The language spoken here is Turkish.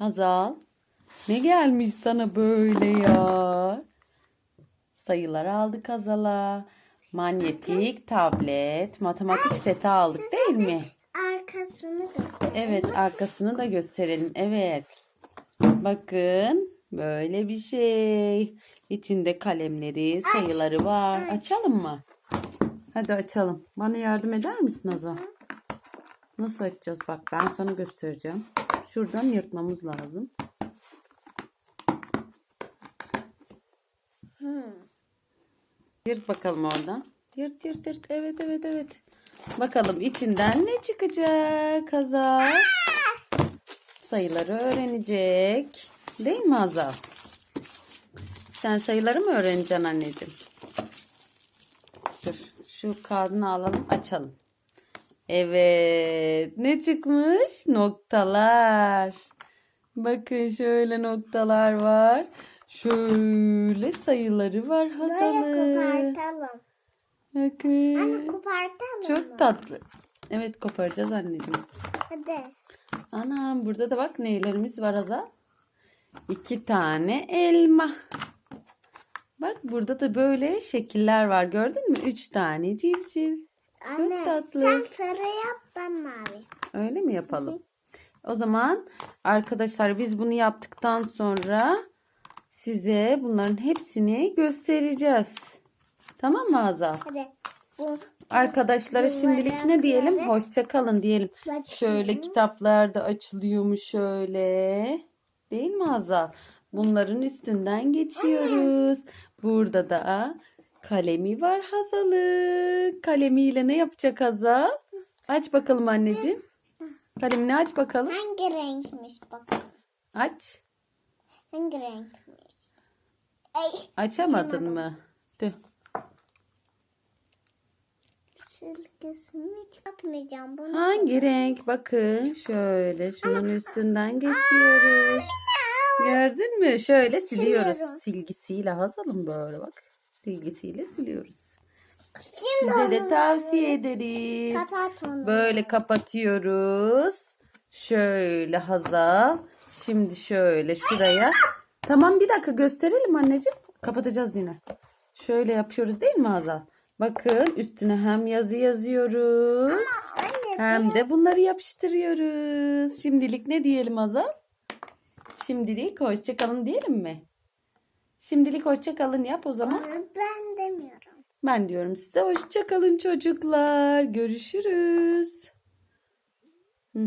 Hazal. Ne gelmiş sana böyle ya? Sayıları aldık Hazal'a. Manyetik, tablet, matematik seti aldık değil mi? Arkasını da. Evet arkasını da gösterelim. Evet. Bakın böyle bir şey. İçinde kalemleri, sayıları var. Açalım mı? Hadi açalım. Bana yardım eder misin Hazal? Nasıl açacağız? Bak ben sana göstereceğim. Şuradan yırtmamız lazım. Hmm. Yırt bakalım oradan. Yırt yırt yırt. Evet evet evet. Bakalım içinden ne çıkacak Hazal? Sayıları öğrenecek. Değil mi Hazal? Sen sayıları mı öğreneceksin anneciğim? Dur şu kağıdını alalım açalım. Evet ne çıkmış? Noktalar. Bakın şöyle noktalar var. Şöyle sayıları var Böyle Hazal'ın. kopartalım. Bakın. Anne kopartalım mı? Çok tatlı. Evet koparacağız anneciğim. Hadi. Anam burada da bak neylerimiz var Azal. İki tane elma. Bak burada da böyle şekiller var gördün mü? Üç tane civciv. Anne tatlı. sen sarı yap ben mavi. Öyle mi yapalım? O zaman arkadaşlar biz bunu yaptıktan sonra size bunların hepsini göstereceğiz. Tamam mı Azal? Hadi. Bu Arkadaşlara şimdilik ne diyelim? Hoşça kalın diyelim. Şöyle kitaplar da açılıyormuş şöyle. Değil mi Hazal? Bunların üstünden geçiyoruz. Burada da kalemi var Hazal'ın. Kalemiyle ne yapacak Hazal? Aç bakalım anneciğim. Kalemini aç bakalım. hangi renkmiş bak. Aç. Hangi renkmiş? Ay Açamadın mı? Tüh. çizgisini hiç yapmayacağım bunu. Hangi renk? Bakın şöyle şunun üstünden geçiyoruz. Gördün mü? Şöyle siliyoruz. Siliyorum. Silgisiyle Hazal'ım böyle bak. Silgisiyle siliyoruz. Şimdi Size de tavsiye ederiz. Kapat onu. Böyle kapatıyoruz. Şöyle Hazal. Şimdi şöyle şuraya. Tamam bir dakika gösterelim anneciğim. Kapatacağız yine. Şöyle yapıyoruz değil mi Hazal? Bakın üstüne hem yazı yazıyoruz. Hem de bunları yapıştırıyoruz. Şimdilik ne diyelim Hazal? Şimdilik hoşça kalın diyelim mi? Şimdilik hoşça kalın yap o zaman. ben demiyorum. Ben diyorum size hoşça kalın çocuklar. Görüşürüz. Hı.